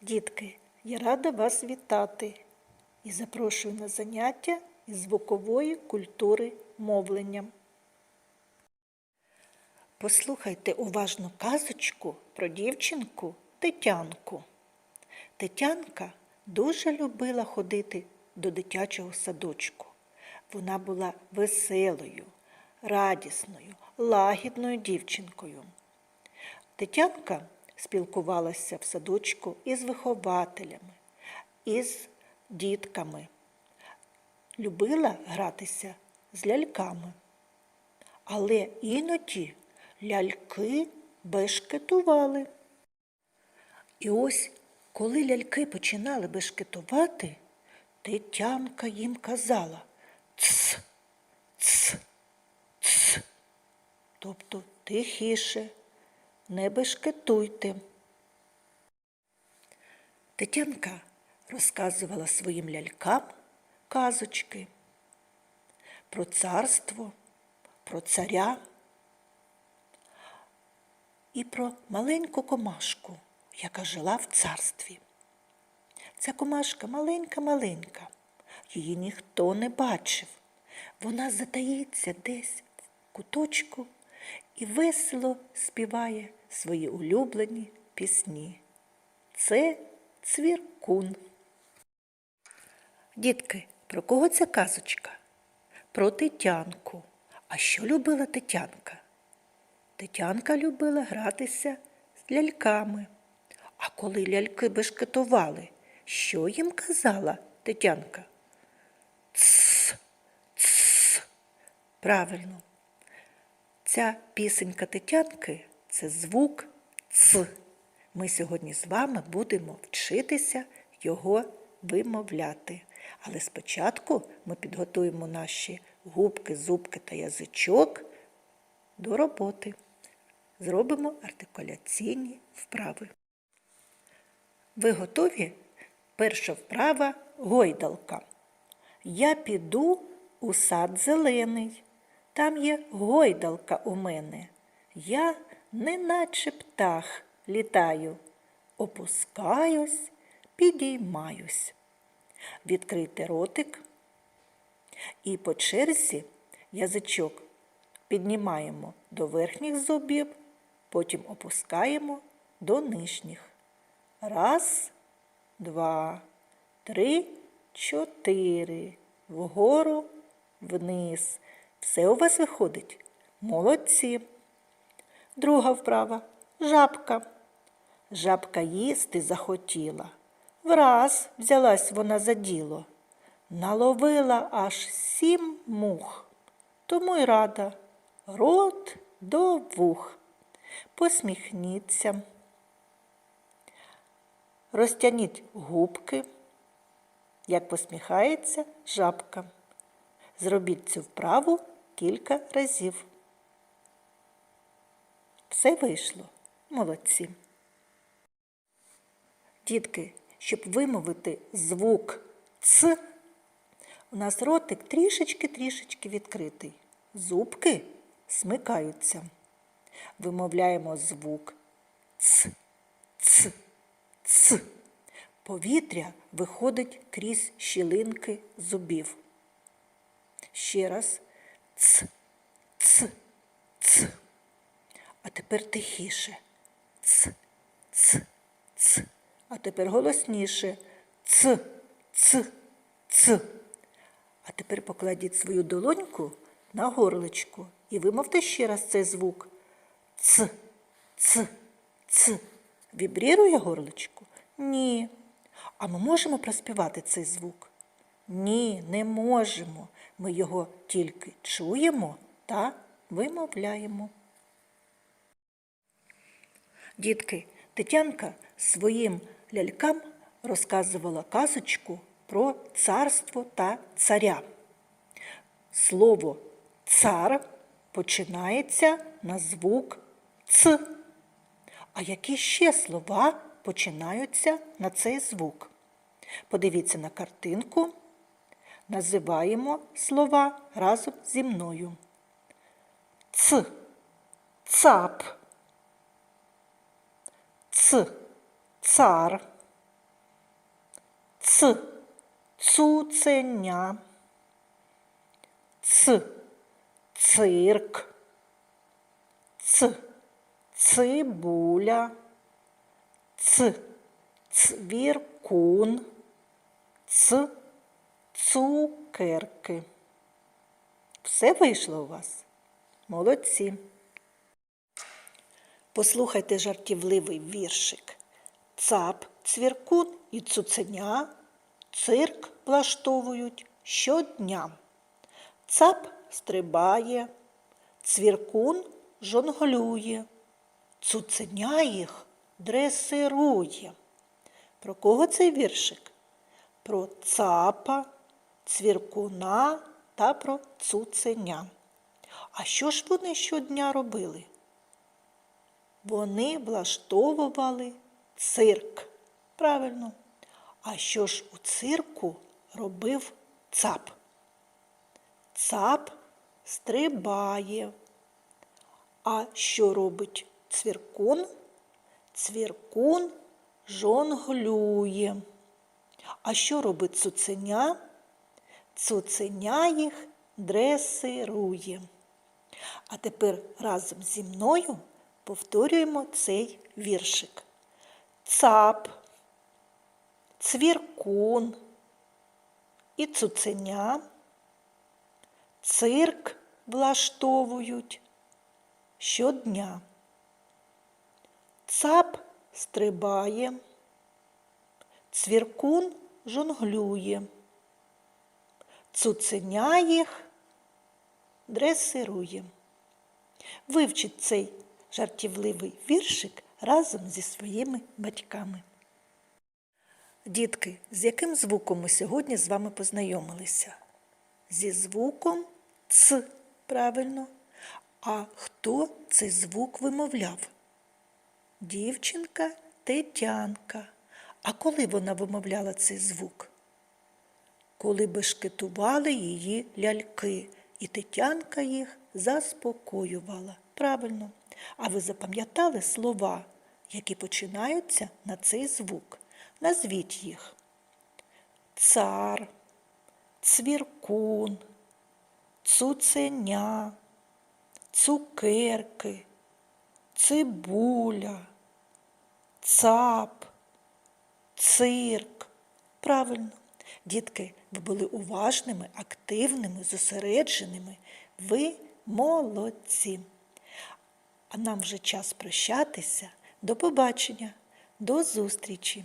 Дітки, я рада вас вітати і запрошую на заняття із звукової культури мовлення. Послухайте уважно казочку про дівчинку Тетянку. Тетянка дуже любила ходити до дитячого садочку. Вона була веселою, радісною, лагідною дівчинкою. Тетянка спілкувалася в садочку із вихователями, із дітками. Любила гратися з ляльками. Але іноді ляльки бешкетували. І ось, коли ляльки починали бешкетувати, Тетянка їм казала «Ц, ц, ц», тобто тихіше, не бешкетуйте. Тетянка розказувала своїм лялькам казочки про царство, про царя і про маленьку комашку, яка жила в царстві. Ця комашка маленька-маленька, її ніхто не бачив. Вона затаїться десь в куточку і весело співає свої улюблені пісні. Це цвіркун. Дітки, про кого ця казочка? Про Тетянку. А що любила Тетянка? Тетянка любила гратися з ляльками. А коли ляльки бешкетували, що їм казала Тетянка? Цс, цс. Правильно. Ця пісенька Тетянки це звук Ц. Ми сьогодні з вами будемо вчитися його вимовляти. Але спочатку ми підготуємо наші губки, зубки та язичок до роботи. Зробимо артикуляційні вправи. Ви готові? Перша вправа гойдалка. Я піду у сад зелений. Там є гойдалка у мене. Я, неначе птах, літаю, опускаюсь, підіймаюсь. Відкрийте ротик і по черзі язичок піднімаємо до верхніх зубів, потім опускаємо до нижніх. Раз, два, три, чотири. Вгору, вниз. Все у вас виходить? Молодці. Друга вправа жабка. Жабка їсти захотіла. Враз взялась вона за діло. Наловила аж сім мух. Тому й рада. Рот до вух. Посміхніться. Розтягніть губки, як посміхається жабка. Зробіть цю вправу кілька разів. Все вийшло. Молодці. Дітки, щоб вимовити звук Ц, у нас ротик трішечки-трішечки відкритий. Зубки смикаються. Вимовляємо звук Ц, Ц, Ц. Повітря виходить крізь щілинки зубів. Ще раз ц, ц, ц. А тепер тихіше. Ц, ц, ц. А тепер голосніше. Ц, ц, ц. А тепер покладіть свою долоньку на горличку і вимовте ще раз цей звук. Ц, ц, ц. Вібрірує горличку? Ні. А ми можемо проспівати цей звук? Ні, не можемо. Ми його тільки чуємо та вимовляємо. Дітки, Тетянка своїм лялькам розказувала казочку про царство та царя. Слово цар починається на звук Ц. А які ще слова починаються на цей звук? Подивіться на картинку. Називаємо слова разом зі мною. Ц, цап, ц, цар, Ц. Цуценя. Ц. Цирк. Ц. Цибуля. Ц. Цвіркун. Ц. Цукерки. Все вийшло у вас? Молодці. Послухайте жартівливий віршик. Цап, цвіркун і цуценя цирк влаштовують щодня. Цап стрибає, цвіркун жонглює, цуценя їх дресирує. Про кого цей віршик? Про цапа, цвіркуна та про цуценя. А що ж вони щодня робили? Вони влаштовували цирк. Правильно. А що ж у цирку робив цап? Цап стрибає. А що робить цвіркун? Цвіркун жонглює. А що робить цуценя? Цуценя їх дресирує. А тепер разом зі мною повторюємо цей віршик. Цап, цвіркун і цуценя цирк влаштовують щодня. Цап стрибає, цвіркун жонглює, цуценя їх дресирує. Вивчіть цей жартівливий віршик разом зі своїми батьками. Дітки, з яким звуком ми сьогодні з вами познайомилися? Зі звуком Ц, правильно. А хто цей звук вимовляв? Дівчинка Тетянка. А коли вона вимовляла цей звук? Коли бешкетували її ляльки, і Тетянка їх заспокоювала. Правильно. А ви запам'ятали слова, які починаються на цей звук? Назвіть їх. Цар, цвіркун, цуценя, цукерки, цибуля, цап, цирк. Правильно. Дітки, ви були уважними, активними, зосередженими. Ви молодці. А нам вже час прощатися. До побачення, до зустрічі!